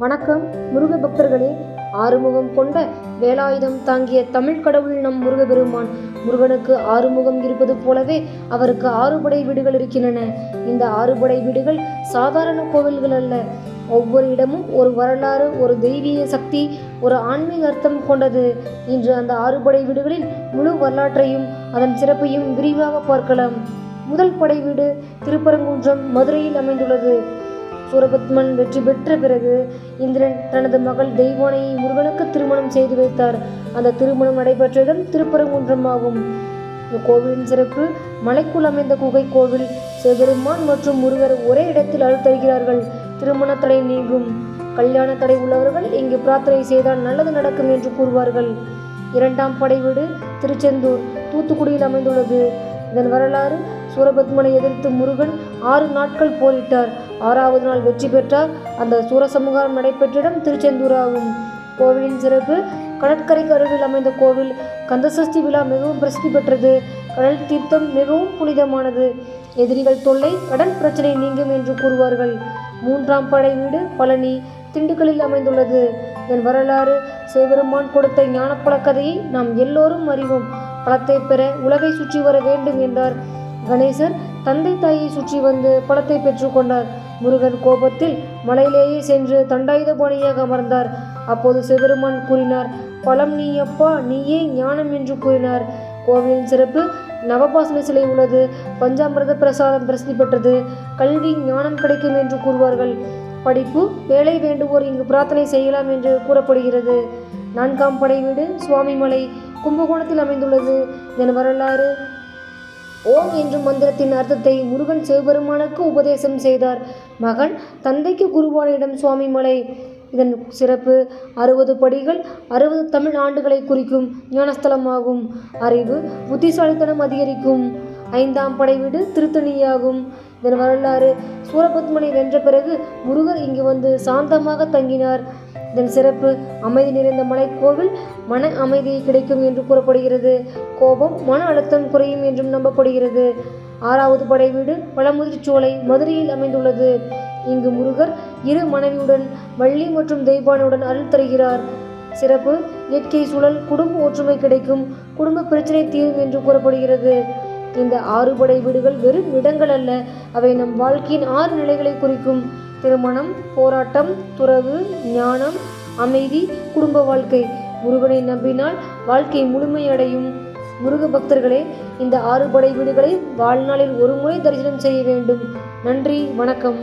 வணக்கம். முருக பக்தர்களே ஆறுமுகம் கொண்ட வேலாயுதம் தாங்கிய தமிழ் கடவுள் நம் முருகபெருமான். முருகனுக்கு ஆறுமுகம் இருப்பது போலவே அவருக்கு ஆறுபடை வீடுகள் இருக்கின்றன. இந்த ஆறுபடை வீடுகள் சாதாரண கோவில்கள் அல்ல. ஒவ்வொரு இடமும் ஒரு வரலாறு ஒரு தெய்வீக சக்தி ஒரு ஆன்மீக அர்த்தம் கொண்டது. இன்று அந்த ஆறுபடை வீடுகளின் முழு வரலாற்றையும் அதன் சிறப்பையும் விரிவாக பார்க்கலாம். முதல் படை வீடு திருப்பரங்குன்றம் மதுரையில் அமைந்துள்ளது. சூரபத்மன் வெற்றி பெற்ற பிறகு இந்திரன் தனது மகள் தெய்வானையை முருகனுக்கு திருமணம் செய்து வைத்தார். அந்த திருமணம் நடைபெற்ற இடம் திருப்பரங்குன்றம் ஆகும் இந்த கோவிலின் சிறப்பு மலைக்குள் அமைந்த குகை கோவில் சிவபெருமான் மற்றும் முருகர் ஒரே இடத்தில் அழுத்தருகிறார்கள் திருமண தடை நீங்கும். கல்யாண தடை உள்ளவர்கள் இங்கு பிரார்த்தனை செய்தால் நல்லது நடக்கும் என்று கூறுவார்கள். இரண்டாம் படை வீடு திருச்செந்தூர் தூத்துக்குடியில் அமைந்துள்ளது. இதன் வரலாறு சூரபத்மனை எதிர்த்து முருகன் ஆறு நாட்கள் போரிட்டார். ஆறாவது நாள் வெற்றி பெற்றார். அந்த சூரசமுகாரம் நடைபெற்றிடம் திருச்செந்தூராகும் திருச்செந்தூர் ஆகும் கோவிலின் சிறப்பு. கடற்கரைக்கு அருகில் அமைந்த கோவில் கந்தசஷ்டி விழா மிகவும் பிரசித்தி பெற்றது. கடல் தீர்த்தம் மிகவும் புனிதமானது. எதிரிகள் தொல்லை கடன் பிரச்சனை நீங்கும் என்று கூறுவார்கள். மூன்றாம் படை வீடு பழனி திண்டுக்கல்லில் அமைந்துள்ளது. இதன் வரலாறு சிவபெருமான் கொடுத்த ஞானப்பழ கதையை நாம் எல்லோரும் அறிவோம். பழத்தை பெற உலகை சுற்றி வர வேண்டும் என்றார். கணேசர் தந்தை தாயை சுற்றி வந்து பழத்தை பெற்றுக்கொண்டார் முருகன் கோபத்தில் மலையிலேயே சென்று தண்டாயுதபாணியாக அமர்ந்தார். அப்போது சிவபெருமான் கூறினார் பழம் நீ அப்பா நீயே ஞானம் என்று கூறினார். கோவிலின் சிறப்பு நவபாசன சிலை உள்ளது. பஞ்சாமிரத பிரசாதம் பிரசித்தி பெற்றது. கல்வி ஞானம் கிடைக்கும் என்று கூறுவார்கள். படிப்பு வேலை வேண்டுவோர் இங்கு பிரார்த்தனை செய்யலாம் என்று கூறப்படுகிறது. நான்காம் படை வீடு சுவாமிமலை கும்பகோணத்தில் அமைந்துள்ளது. இதன் வரலாறு ஓம் என்னும் மந்திரத்தின் அர்த்தத்தை முருகன் சிவபெருமானுக்கு உபதேசம் செய்தார். மகன் தந்தைக்கு குருவானிடம் சுவாமிமலை இதன் சிறப்பு அறுபது படிகள் அறுபது தமிழ் ஆண்டுகளை குறிக்கும் ஞானஸ்தலமாகும். அறிவு புத்திசாலித்தனம் அதிகரிக்கும். ஐந்தாம் படை வீடு திருத்தணியாகும். இதன் வரலாறு சூரபத்மனை வென்ற பிறகு முருகர் இங்கு வந்து சாந்தமாக தங்கினார். இதன் சிறப்பு அமைதி நிறைந்த மலைக்கோவில் மன அமைதி கிடைக்கும் என்று கூறப்படுகிறது. கோபம் மன அழுத்தம் குறையும் என்றும் நம்பப்படுகிறது. ஆறாவது படை வீடு பழமுதிர்ச்சோலை மதுரையில் அமைந்துள்ளது. இங்கு முருகர் இரு மனைவியுடன் வள்ளி மற்றும் தெய்வானுடன் அருள் தருகிறார். சிறப்பு இயற்கை சூழல் குடும்ப ஒற்றுமை கிடைக்கும் குடும்ப பிரச்சனை தீரும் என்று கூறப்படுகிறது. இந்த ஆறுபடை வீடுகள் வெறும் இடங்கள் அல்ல அவை நம் வாழ்க்கையின் ஆறு நிலைகளை குறிக்கும். திருமணம் போராட்டம் துறவு ஞானம் அமைதி குடும்ப வாழ்க்கை. முருகனை நம்பினால் வாழ்க்கை முழுமையடையும். முருக பக்தர்களே இந்த ஆறு படை வீடுகளை வாழ்நாளில் ஒரு முறை தரிசனம் செய்ய வேண்டும். நன்றி வணக்கம்.